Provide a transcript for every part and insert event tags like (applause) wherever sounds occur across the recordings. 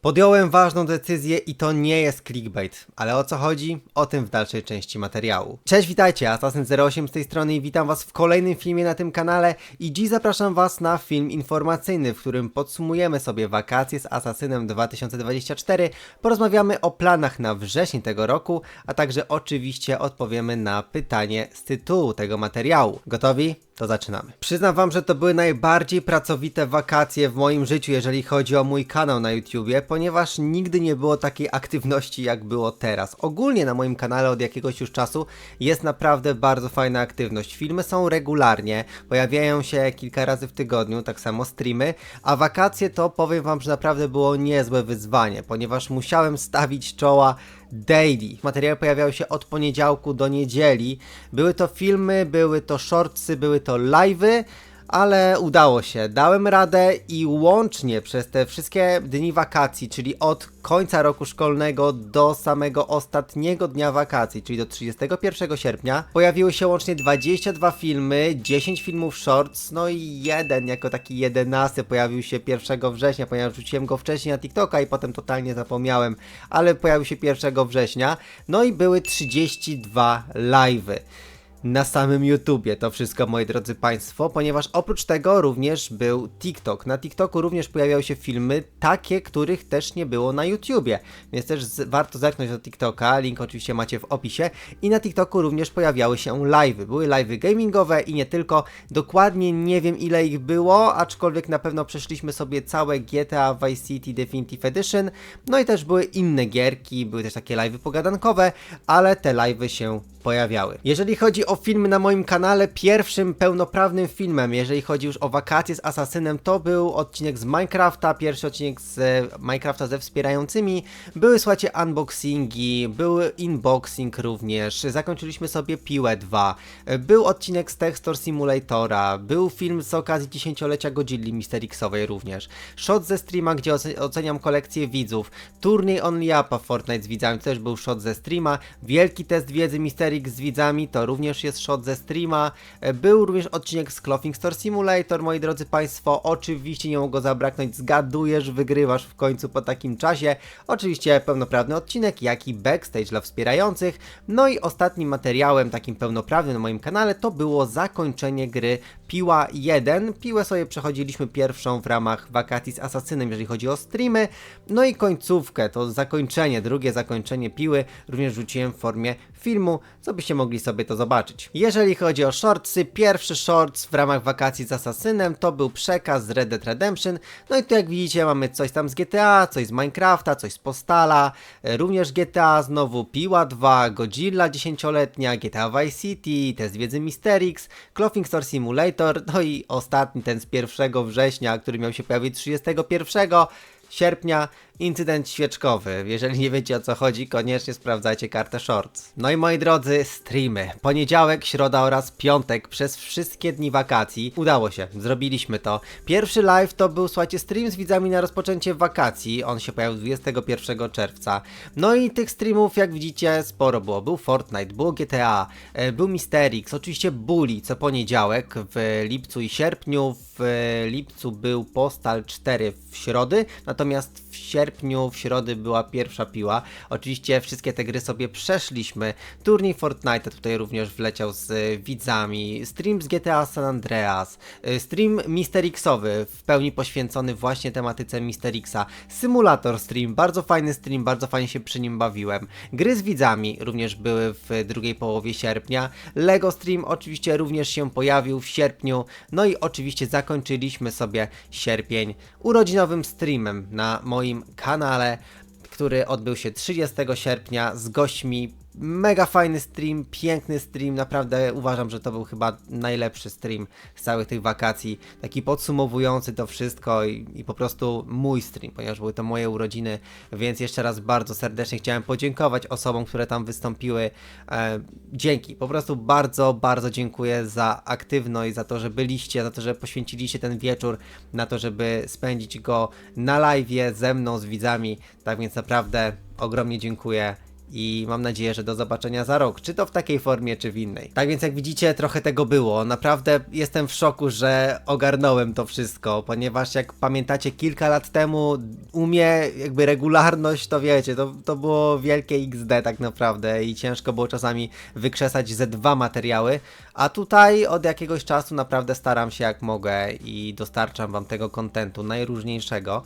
Podjąłem ważną decyzję i to nie jest clickbait, ale o co chodzi? O tym w dalszej części materiału. Cześć, witajcie, Assassin08 z tej strony i witam was w kolejnym filmie na tym kanale i dziś zapraszam was na film informacyjny, w którym podsumujemy sobie wakacje z Assassinem 2024, porozmawiamy o planach na wrzesień tego roku, a także oczywiście odpowiemy na pytanie z tytułu tego materiału. Gotowi? To zaczynamy. Przyznam wam, że to były najbardziej pracowite wakacje w moim życiu, jeżeli chodzi o mój kanał na YouTubie, ponieważ nigdy nie było takiej aktywności jak było teraz. Ogólnie na moim kanale od jakiegoś już czasu jest naprawdę bardzo fajna aktywność. Filmy są regularnie, pojawiają się kilka razy w tygodniu, tak samo streamy, a wakacje to powiem wam, że naprawdę było niezłe wyzwanie, ponieważ musiałem stawić czoła daily. Materiały pojawiały się od poniedziałku do niedzieli. Były to filmy, były to shortsy, były to live'y, ale udało się. Dałem radę i łącznie przez te wszystkie dni wakacji, czyli od końca roku szkolnego do samego ostatniego dnia wakacji, czyli do 31 sierpnia, pojawiły się łącznie 22 filmy, 10 filmów shorts, no i jeden jako taki jedenasty pojawił się 1 września, ponieważ wrzuciłem go wcześniej na TikToka i potem totalnie zapomniałem, ale pojawił się 1 września, no i były 32 live'y na samym YouTubie. To wszystko, moi drodzy Państwo, ponieważ oprócz tego również był TikTok. Na TikToku również pojawiały się filmy takie, których też nie było na YouTubie, więc też warto zerknąć do TikToka, link oczywiście macie w opisie. I na TikToku również pojawiały się live'y. Były live'y gamingowe i nie tylko. Dokładnie nie wiem ile ich było, aczkolwiek na pewno przeszliśmy sobie całe GTA Vice City Definitive Edition. No i też były inne gierki, były też takie live'y pogadankowe, ale te live'y się pojawiały. Jeżeli chodzi o filmy na moim kanale, pierwszym pełnoprawnym filmem, jeżeli chodzi już o wakacje z Asasynem, to był odcinek z Minecrafta, pierwszy odcinek z e, Minecrafta ze wspierającymi. Były, słuchajcie, unboxingi, był inboxing również, zakończyliśmy sobie Piłę 2, e, był odcinek z Textor Simulatora, był film z okazji dziesięciolecia Godzilli Mister Xowej również, shot ze streama, gdzie oce- oceniam kolekcję widzów, turniej Only Upa Fortnite z widzami, też był shot ze streama, wielki test wiedzy Mister X z widzami, to również jest shot ze streama. E, Był również odcinek z Clothing Store Simulator, moi drodzy Państwo. Oczywiście nie mogło zabraknąć. Zgadujesz, wygrywasz w końcu po takim czasie. Oczywiście pełnoprawny odcinek, jak i backstage dla wspierających. No i ostatnim materiałem, takim pełnoprawnym na moim kanale, to było zakończenie gry Piła 1. Piłę sobie przechodziliśmy pierwszą w ramach wakacji z Asasynem, jeżeli chodzi o streamy. No i końcówkę, to zakończenie, drugie zakończenie Piły również rzuciłem w formie filmu, co byście mogli sobie to zobaczyć. Jeżeli chodzi o shortsy, pierwszy shorts w ramach wakacji z Asasynem to był przekaz z Red Dead Redemption. No i tu jak widzicie mamy coś tam z GTA, coś z Minecrafta, coś z Postala, e, również GTA, znowu Piła 2, Godzilla 10-letnia, GTA Vice City, test wiedzy Mister X, Clothing Store Simulator, no i ostatni ten z 1 września, który miał się pojawić 31 sierpnia incydent świeczkowy. Jeżeli nie wiecie o co chodzi, koniecznie sprawdzajcie kartę shorts. No i moi drodzy, streamy. Poniedziałek, środa oraz piątek przez wszystkie dni wakacji. Udało się, zrobiliśmy to. Pierwszy live to był, słuchajcie, stream z widzami na rozpoczęcie wakacji. On się pojawił 21 czerwca. No i tych streamów, jak widzicie, sporo było. Był Fortnite, było GTA, e, był Mister X, oczywiście Bully co poniedziałek w lipcu i sierpniu. W lipcu był Postal 4 w środy, natomiast w sierpniu, w środy była pierwsza piła. Oczywiście wszystkie te gry sobie przeszliśmy. Turniej Fortnite tutaj również wleciał z y, widzami. Stream z GTA San Andreas. y, Stream Mister Xowy, w pełni poświęcony właśnie tematyce Mister Xa. Symulator stream, bardzo fajny stream, bardzo fajnie się przy nim bawiłem. Gry z widzami również były w drugiej połowie sierpnia. Lego stream oczywiście również się pojawił w sierpniu. No i oczywiście zakończyliśmy sobie sierpień urodzinowym streamem na moim kanale, który odbył się 30 sierpnia z gośćmi. Mega fajny stream, piękny stream, naprawdę uważam, że to był chyba najlepszy stream z całych tych wakacji, taki podsumowujący to wszystko i, i po prostu mój stream, ponieważ były to moje urodziny, więc jeszcze raz bardzo serdecznie chciałem podziękować osobom, które tam wystąpiły. E, dzięki, po prostu bardzo, bardzo dziękuję za aktywność, za to, że byliście, za to, że poświęciliście ten wieczór na to, żeby spędzić go na live ze mną, z widzami, tak więc naprawdę ogromnie dziękuję i mam nadzieję, że do zobaczenia za rok, czy to w takiej formie, czy w innej. Tak więc jak widzicie, trochę tego było. Naprawdę jestem w szoku, że ogarnąłem to wszystko, ponieważ jak pamiętacie, kilka lat temu u mnie jakby regularność, to wiecie, to, to było wielkie XD tak naprawdę i ciężko było czasami wykrzesać ze dwa materiały, a tutaj od jakiegoś czasu naprawdę staram się jak mogę i dostarczam wam tego kontentu najróżniejszego.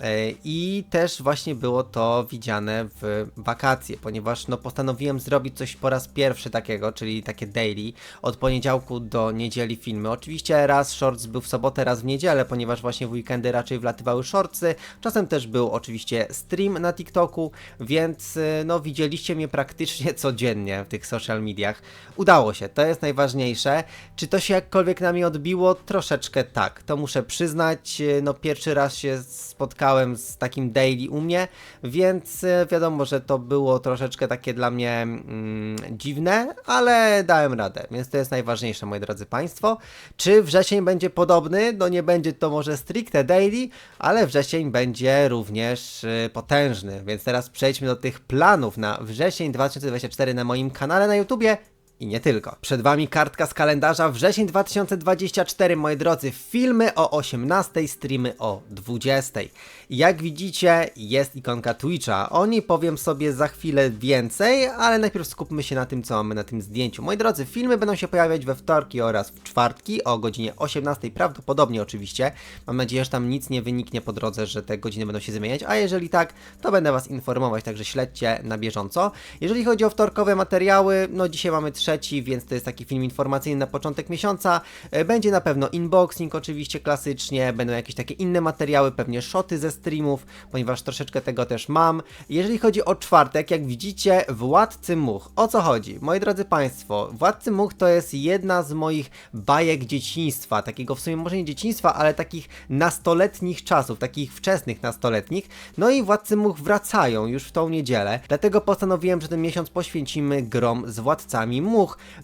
E, I też właśnie było to widziane w wakacje, ponieważ no postanowiłem zrobić coś po raz pierwszy takiego, czyli takie daily, od poniedziałku do niedzieli filmy. Oczywiście raz shorts był w sobotę, raz w niedzielę, ponieważ właśnie w weekendy raczej wlatywały shortsy. Czasem też był oczywiście stream na TikToku, więc y, no widzieliście mnie praktycznie (laughs) codziennie w tych social mediach. Udało się, to jest najważniejsze. Czy to się jakkolwiek na mnie odbiło? Troszeczkę tak, to muszę przyznać. Y, No pierwszy raz się spotkałem z takim daily u mnie, więc e, wiadomo, że to było troszeczkę takie dla mnie mm, dziwne, ale dałem radę, więc to jest najważniejsze, moi drodzy Państwo. Czy wrzesień będzie podobny? No nie będzie to może stricte daily, ale wrzesień będzie również y, potężny, więc teraz przejdźmy do tych planów na wrzesień 2024 na moim kanale na YouTubie i nie tylko. Przed Wami kartka z kalendarza wrzesień 2024, moi drodzy. Filmy o 18, streamy o 20. Jak widzicie, jest ikonka Twitcha. O niej powiem sobie za chwilę więcej, ale najpierw skupmy się na tym, co mamy na tym zdjęciu. Moi drodzy, filmy będą się pojawiać we wtorki oraz w czwartki o godzinie 18, prawdopodobnie oczywiście. Mam nadzieję, że tam nic nie wyniknie po drodze, że te godziny będą się zmieniać, a jeżeli tak, to będę Was informować, także śledźcie na bieżąco. Jeżeli chodzi o wtorkowe materiały, no dzisiaj mamy trzeci, więc to jest taki film informacyjny na początek miesiąca. E, Będzie na pewno unboxing oczywiście klasycznie, będą jakieś takie inne materiały, pewnie shoty ze streamów, ponieważ troszeczkę tego też mam. Jeżeli chodzi o czwartek, jak widzicie, Władcy Much. O co chodzi? Moi drodzy Państwo, Władcy Much to jest jedna z moich bajek dzieciństwa, takiego w sumie może nie dzieciństwa, ale takich nastoletnich czasów, takich wczesnych nastoletnich. No i Władcy Much wracają już w tą niedzielę, dlatego postanowiłem, że ten miesiąc poświęcimy grom z Władcami Much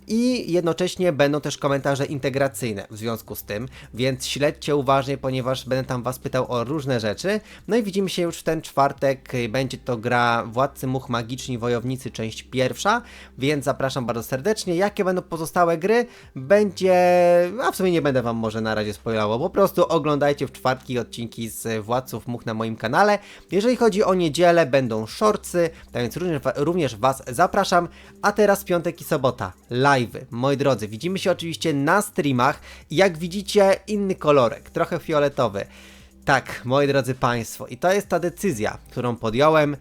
i jednocześnie będą też komentarze integracyjne w związku z tym, więc śledźcie uważnie, ponieważ będę tam Was pytał o różne rzeczy. No i widzimy się już w ten czwartek, będzie to gra Władcy Much Magiczni Wojownicy, część pierwsza, więc zapraszam bardzo serdecznie. Jakie będą pozostałe gry? Będzie... a w sumie nie będę Wam może na razie spoilował, po prostu oglądajcie w czwartki odcinki z Władców Much na moim kanale. Jeżeli chodzi o niedzielę, będą shortsy, tak więc również, również Was zapraszam, a teraz piątek i sobota, live. Moi drodzy, widzimy się oczywiście na streamach jak widzicie inny kolorek, trochę fioletowy. Tak, moi drodzy Państwo, i to jest ta decyzja, którą podjąłem.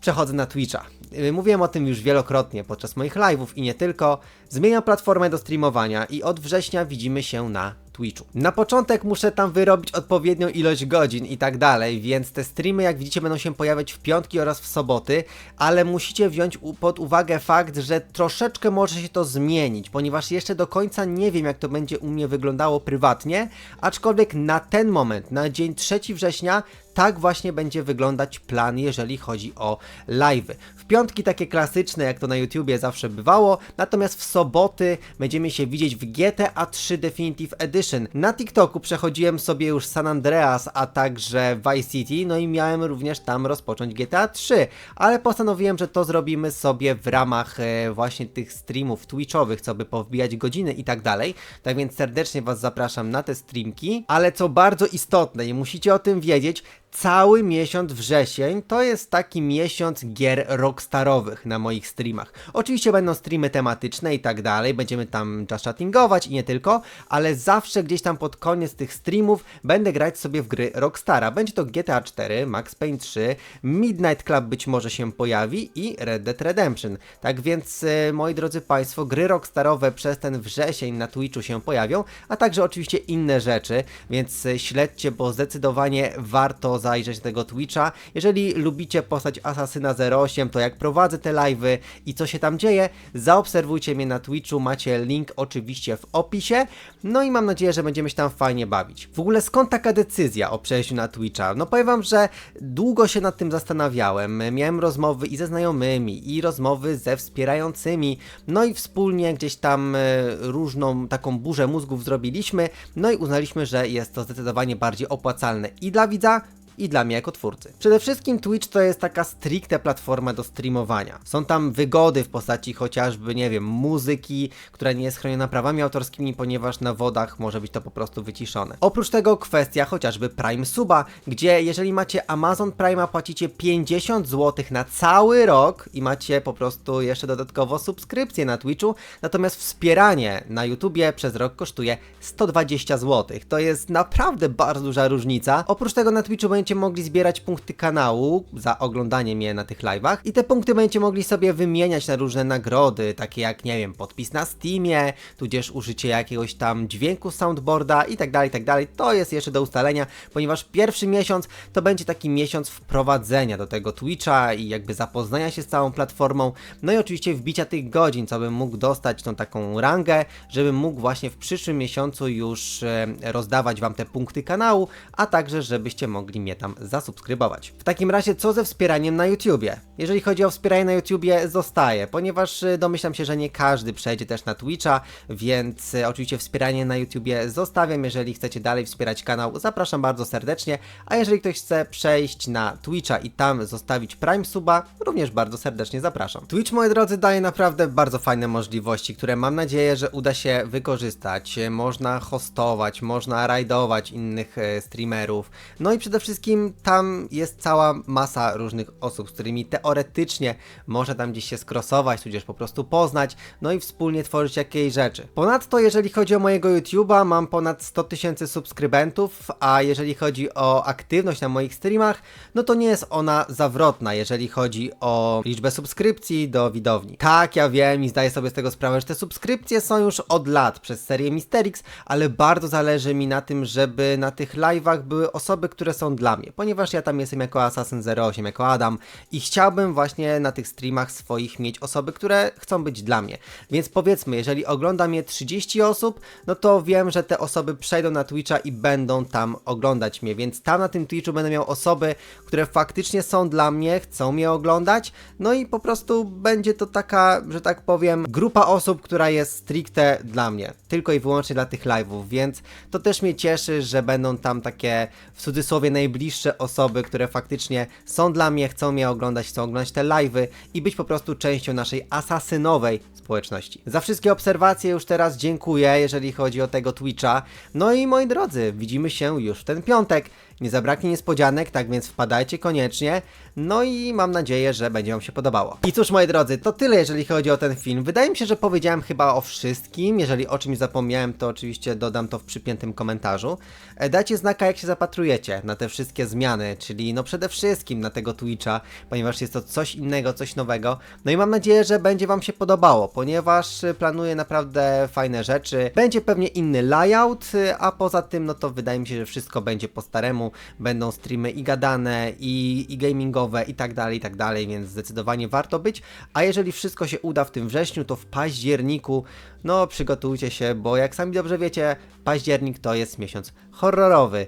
Przechodzę na Twitcha. Yy, Mówiłem o tym już wielokrotnie podczas moich live'ów i nie tylko. Zmieniam platformę do streamowania i od września widzimy się na Twitchu. Na początek muszę tam wyrobić odpowiednią ilość godzin i tak dalej, więc te streamy, jak widzicie, będą się pojawiać w piątki oraz w soboty, ale musicie wziąć pod uwagę fakt, że troszeczkę może się to zmienić, ponieważ jeszcze do końca nie wiem, jak to będzie u mnie wyglądało prywatnie, aczkolwiek na ten moment, na dzień 3 września, tak właśnie będzie wyglądać plan, jeżeli chodzi o live'y. Piątki takie klasyczne, jak to na YouTubie zawsze bywało, natomiast w soboty będziemy się widzieć w GTA 3 Definitive Edition. Na TikToku przechodziłem sobie już San Andreas, a także Vice City, no i miałem również tam rozpocząć GTA 3, ale postanowiłem, że to zrobimy sobie w ramach e, właśnie tych streamów twitchowych, co by powbijać godziny i tak dalej. Tak więc serdecznie Was zapraszam na te streamki, ale co bardzo istotne i musicie o tym wiedzieć, cały miesiąc wrzesień to jest taki miesiąc gier rockstarowych na moich streamach. Oczywiście będą streamy tematyczne i tak dalej, będziemy tam just chattingować i nie tylko, ale zawsze gdzieś tam pod koniec tych streamów będę grać sobie w gry Rockstara. Będzie to GTA 4, Max Payne 3, Midnight Club być może się pojawi i Red Dead Redemption. Tak więc, e, moi drodzy Państwo, gry Rockstarowe przez ten wrzesień na Twitchu się pojawią, a także oczywiście inne rzeczy, więc e, śledźcie, bo zdecydowanie warto zajrzeć tego Twitcha. Jeżeli lubicie postać Asasyna 08, to jak prowadzę te live'y i co się tam dzieje, zaobserwujcie mnie na Twitchu, macie link oczywiście w opisie. No i mam nadzieję, że będziemy się tam fajnie bawić. W ogóle skąd taka decyzja o przejściu na Twitcha? No powiem wam, że długo się nad tym zastanawiałem. Miałem rozmowy i ze znajomymi, i rozmowy ze wspierającymi, no i wspólnie gdzieś tam e, różną taką burzę mózgów zrobiliśmy, no i uznaliśmy, że jest to zdecydowanie bardziej opłacalne i dla widza, i dla mnie jako twórcy. Przede wszystkim Twitch to jest taka stricte platforma do streamowania. Są tam wygody w postaci chociażby, nie wiem, muzyki, która nie jest chroniona prawami autorskimi, ponieważ na wodach może być to po prostu wyciszone. Oprócz tego kwestia chociażby Prime Suba, gdzie jeżeli macie Amazon Prime, płacicie 50 zł na cały rok i macie po prostu jeszcze dodatkowo subskrypcję na Twitchu, natomiast wspieranie na YouTubie przez rok kosztuje 120 zł. To jest naprawdę bardzo duża różnica. Oprócz tego na Twitchu będziecie mogli zbierać punkty kanału za oglądanie mnie na tych live'ach i te punkty będziecie mogli sobie wymieniać na różne nagrody, takie jak, nie wiem, podpis na Steamie, tudzież użycie jakiegoś tam dźwięku soundboarda i tak dalej, tak dalej. To jest jeszcze do ustalenia, ponieważ pierwszy miesiąc to będzie taki miesiąc wprowadzenia do tego Twitcha i jakby zapoznania się z całą platformą, no i oczywiście wbicia tych godzin, co bym mógł dostać tą taką rangę, żebym mógł właśnie w przyszłym miesiącu już e, rozdawać wam te punkty kanału, a także żebyście mogli mnie tam zasubskrybować. W takim razie co ze wspieraniem na YouTubie? Jeżeli chodzi o wspieranie na YouTubie, zostaje, ponieważ e, domyślam się, że nie każdy przejdzie też na Twitcha, więc e, oczywiście wspieranie na YouTubie zostawiam. Jeżeli chcecie dalej wspierać kanał, zapraszam bardzo serdecznie, a jeżeli ktoś chce przejść na Twitcha i tam zostawić Prime Suba, również bardzo serdecznie zapraszam. Twitch, moi drodzy, daje naprawdę bardzo fajne możliwości, które mam nadzieję, że uda się wykorzystać. Można hostować, można rajdować innych e, streamerów, no i przede wszystkim tam jest cała masa różnych osób, z którymi teoretycznie można tam gdzieś się skrosować, tudzież po prostu poznać, no i wspólnie tworzyć jakieś rzeczy. Ponadto, jeżeli chodzi o mojego YouTube'a, mam ponad 100 tysięcy subskrybentów, a jeżeli chodzi o aktywność na moich streamach, no to nie jest ona zawrotna, jeżeli chodzi o liczbę subskrypcji do widowni. Tak, ja wiem i zdaję sobie z tego sprawę, że te subskrypcje są już od lat przez serię Misterix, ale bardzo zależy mi na tym, żeby na tych live'ach były osoby, które są dla mnie, ponieważ ja tam jestem jako Assassin 08, jako Adam i chciałbym właśnie na tych streamach swoich mieć osoby, które chcą być dla mnie. Więc powiedzmy, jeżeli ogląda mnie 30 osób, no to wiem, że te osoby przejdą na Twitcha i będą tam oglądać mnie, więc tam na tym Twitchu będę miał osoby, które faktycznie są dla mnie, chcą mnie oglądać, no i po prostu będzie to taka, że tak powiem, grupa osób, która jest stricte dla mnie, tylko i wyłącznie dla tych live'ów, więc to też mnie cieszy, że będą tam takie w cudzysłowie najbliższe osoby, które faktycznie są dla mnie, chcą mnie oglądać, chcą oglądać te live'y i być po prostu częścią naszej asasynowej społeczności. Za wszystkie obserwacje już teraz dziękuję, jeżeli chodzi o tego Twitcha. No i moi drodzy, widzimy się już w ten piątek. Nie zabraknie niespodzianek, tak więc wpadajcie koniecznie. No i mam nadzieję, że będzie Wam się podobało. I cóż, moi drodzy, to tyle, jeżeli chodzi o ten film. Wydaje mi się, że powiedziałem chyba o wszystkim. Jeżeli o czymś zapomniałem, to oczywiście dodam to w przypiętym komentarzu. E, Dajcie znaka, jak się zapatrujecie na te wszystkie zmiany, czyli no przede wszystkim na tego Twitcha, ponieważ jest to coś innego, coś nowego. No i mam nadzieję, że będzie Wam się podobało, ponieważ y, planuję naprawdę fajne rzeczy. Będzie pewnie inny layout, y, a poza tym, no to wydaje mi się, że wszystko będzie po staremu. Będą streamy i gadane, i, i gamingowe, i tak dalej, i tak dalej, więc zdecydowanie warto być. A jeżeli wszystko się uda w tym wrześniu, to w październiku, no przygotujcie się, bo jak sami dobrze wiecie, październik to jest miesiąc horrorowy.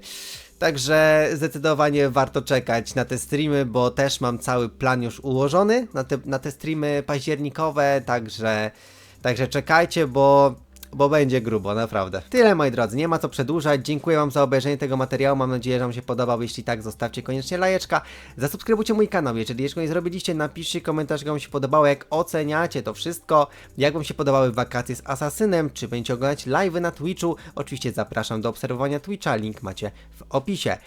Także zdecydowanie warto czekać na te streamy, bo też mam cały plan już ułożony na te, na te streamy październikowe, także, także czekajcie, bo, bo będzie grubo, naprawdę. Tyle moi drodzy, nie ma co przedłużać. Dziękuję Wam za obejrzenie tego materiału. Mam nadzieję, że Wam się podobał. Jeśli tak, zostawcie koniecznie lajeczka. Zasubskrybujcie mój kanał. Jeżeli jeszcze nie zrobiliście, napiszcie komentarz, jak Wam się podobało, jak oceniacie to wszystko. Jak Wam się podobały wakacje z Asasynem, czy będziecie oglądać live'y na Twitchu. Oczywiście zapraszam do obserwowania Twitcha, link macie w opisie.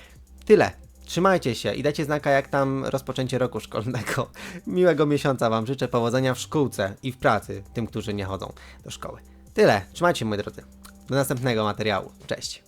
Tyle. Trzymajcie się i dajcie znaka, jak tam rozpoczęcie roku szkolnego. (laughs) Miłego miesiąca Wam życzę, powodzenia w szkółce i w pracy tym, którzy nie chodzą do szkoły. Tyle. Trzymajcie się, moi drodzy. Do następnego materiału. Cześć.